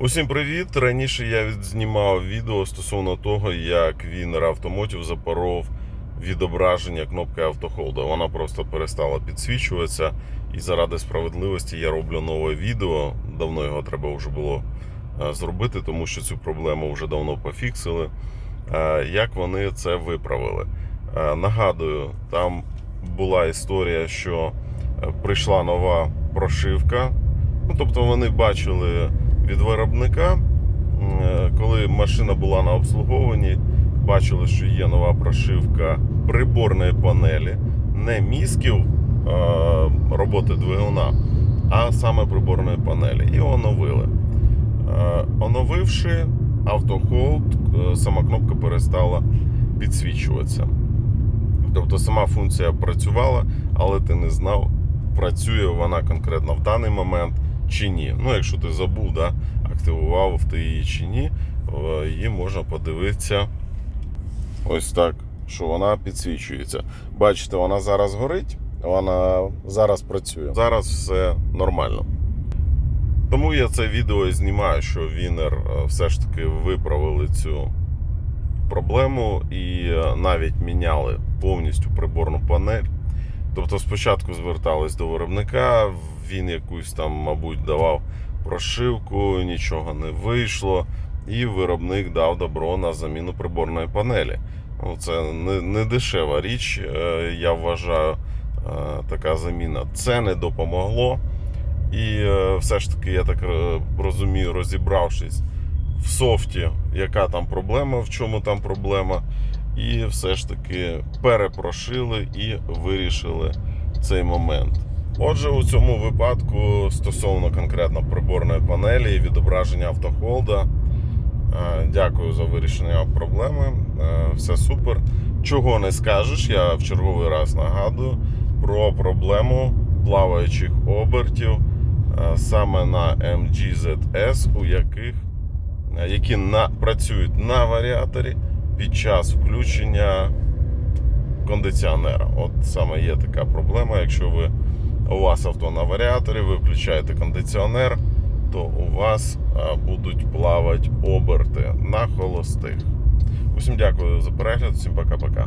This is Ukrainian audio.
Усім привіт! Раніше я відзнімав відео стосовно того, як Вінер Автомотів запоров відображення кнопки автохолда. Вона просто перестала підсвічуватися. І заради справедливості я роблю нове відео. Давно його треба вже було е, зробити, тому що цю проблему вже давно пофіксили. Е, Як вони це виправили? Е, Нагадую, там була історія, що прийшла нова прошивка. Ну, тобто вони бачили від виробника, е, коли машина була на обслуговуванні, бачили, що є нова прошивка приборної панелі, не мізків е, роботи двигуна, а саме приборної панелі. І оновили. Е, Оновивши автохолд, е, сама кнопка перестала підсвічуватися. Тобто сама функція працювала, але ти не знав, працює вона конкретно в даний момент чи ні. Ну, якщо ти забув, да, активував ти її чи ні, е, її можна подивитися ось так, що вона підсвічується. Бачите, вона зараз горить, вона зараз працює. Зараз все нормально. Тому я це відео знімаю, що Вінер е, все ж таки виправили цю проблему і е, навіть міняли повністю приборну панель. Тобто спочатку звертались до виробника, він якусь там, мабуть, давав прошивку, нічого не вийшло, і виробник дав добро на заміну приборної панелі. Ну, Це не, не дешева річ, е, я вважаю, е, така заміна. Це не допомогло. І е, все ж таки, я так розумію, розібравшись в софті, яка там проблема, в чому там проблема, і все ж таки перепрошили і вирішили цей момент. Отже, у цьому випадку стосовно конкретно приборної панелі і відображення автохолда, е, дякую за вирішення проблеми. Е, Все супер. Чого не скажеш, я в черговий раз нагадую про проблему плаваючих обертів е, саме на MGZS, у яких які на, працюють на варіаторі під час включення кондиціонера. От саме є така проблема. Якщо ви у вас авто на варіаторі, ви включаєте кондиціонер, то у вас будуть плавати оберти на холостих. Усім дякую за перегляд, всім пока-пока.